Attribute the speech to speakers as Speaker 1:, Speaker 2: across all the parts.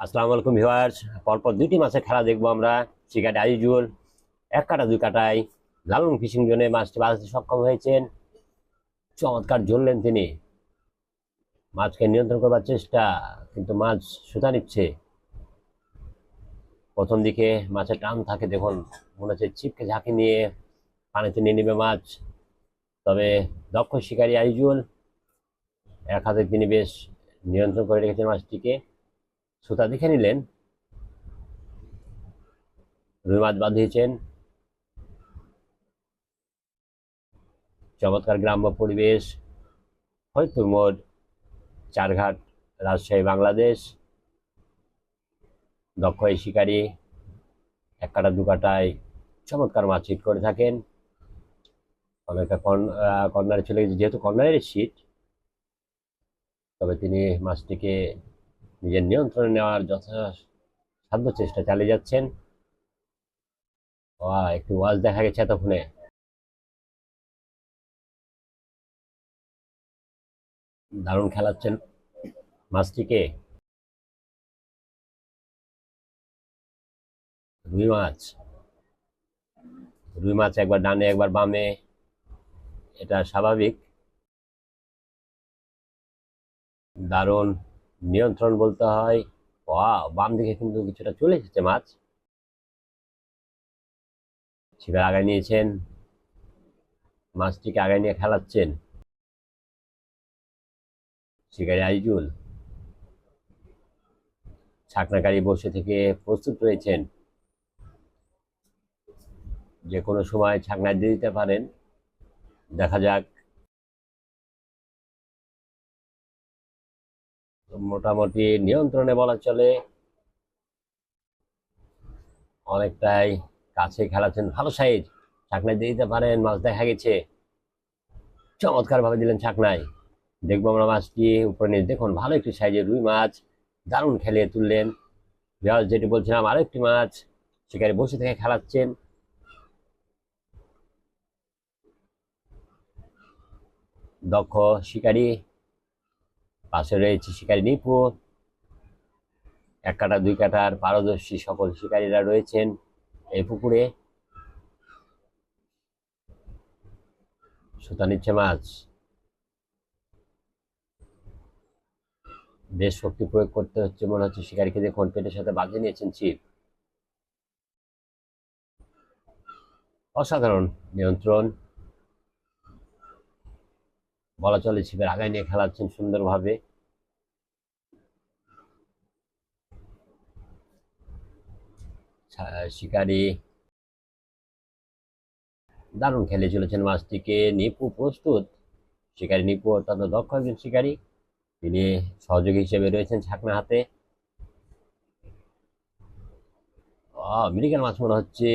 Speaker 1: আসসালামু আলাইকুম ভিউয়ার্স। পরপর দুইটি মাছের খেলা দেখব আমরা। শিকারি আইজুল এক কাটা, দুই কাটায়। লালন ফিশিং জোনে মাছটি বাঁচতে সক্ষম হয়েছেন। চমৎকার জ্বললেন তিনি। মাছকে নিয়ন্ত্রণ করবার চেষ্টা, কিন্তু মাছ সুতা নিচ্ছে। প্রথম দিকে মাছের টান থাকে, দেখুন, মনে হচ্ছে ছিপকে ঝাঁকি নিয়ে পানিতে নিয়ে নেবে মাছ। তবে দক্ষ শিকারী আইজুল এক হাতে তিনি বেশ নিয়ন্ত্রণ করে রেখেছেন মাছটিকে। সুতা দেখে নিলেন রুই মাছ বাঁধিয়েছেন, চমৎকার গ্রাম্য পরিবেশ, হয়তো মোড় চারঘাট রাজশাহী, বাংলাদেশ দক্ষ এই শিকারী, এক কাটা, দু কাটায় চমৎকার মাছ হিট করে থাকেন। অনেকটা কর্নারে চলে গেছে, যেহেতু কর্নারের সিট তবে তিনি মাছটিকে নিজের নিয়ন্ত্রণে নেওয়ার যথাসাধ্য চেষ্টা চালিয়ে যাচ্ছেন। একটু ওয়াজ দেখা গেছে এতক্ষণে। দারুণ খেলাচ্ছেন মাছটিকে রুই মাছ। রুই মাছ একবার ডানে, একবার বামে। এটা স্বাভাবিক। দারুণ। নিয়ন্ত্রণ বলতে হয়। বাম দিকে কিন্তু কিছুটা চলে এসেছে মাছ। শিকার আগায় নিয়েছেন। মাছটিকে আগায় নিয়ে খেলাচ্ছেন। শিকারি আইজুল ছাকনাকারী বসে থেকে প্রস্তুত রয়েছেন। যে কোনো সময় ছাকনা দিয়ে দিতে পারেন। দেখা যাক মোটামুটি নিয়ন্ত্রণে বলা চলে। অনেকটাই কাছে খেলাচ্ছেন ভালো সাইজ। ছাকনায় দিয়ে দিতে পারেন, মাছ দেখা গেছে। চমৎকার ভাবে দিলেন ছাকনায় দেখব আমরা মাছটি উপরে নিয়ে। দেখুন, ভালো একটি সাইজের রুই মাছ। দারুণ খেলিয়ে তুললেন। বিহার যেটি বলছিলাম আরও একটি মাছ। শিকারি বসে থেকে খেলাচ্ছেন। দক্ষ শিকারী পাশে রয়েছে শিকারী নিপু। এক কাটা, দুই কাটার পারদর্শী সকল শিকারীরা রয়েছেন এই পুকুরে। সুতা নিচ্ছে মাছ। বেশ শক্তি প্রয়োগ করতে হচ্ছে মনে হচ্ছে শিকারীকে দেখুন পেটের সাথে বাঁধিয়ে নিয়েছেন ছিপ। অসাধারণ নিয়ন্ত্রণ। বলা চলে, ছিপের আগায় নিয়ে খেলাচ্ছেন সুন্দরভাবে। শিকারি। দারুণ খেলে চলেছেন মাছটিকে। নিপু প্রস্তুত। শিকারি নিপু অত্যন্ত দক্ষ একজন শিকারী। তিনি সহযোগী হিসেবে রয়েছেন ছাকনা হাতে। মিরিকাল মাছ মনে হচ্ছে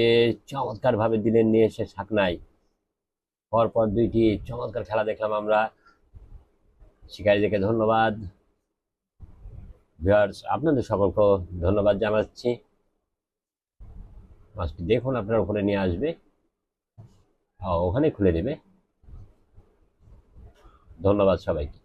Speaker 1: চমৎকার ভাবে দিলেন নিয়ে এসে ছাকনায়। পরপর দুইটি চমৎকার খেলা দেখলাম আমরা। শিকারীদেরকে ধন্যবাদ। ভিউয়ার্স আপনাদের সকলকে ধন্যবাদ জানাচ্ছি। মাছটি দেখুন আপনার ওখানে নিয়ে আসবে। আহ, ওখানে খুলে দেবে। ধন্যবাদ সবাইকে।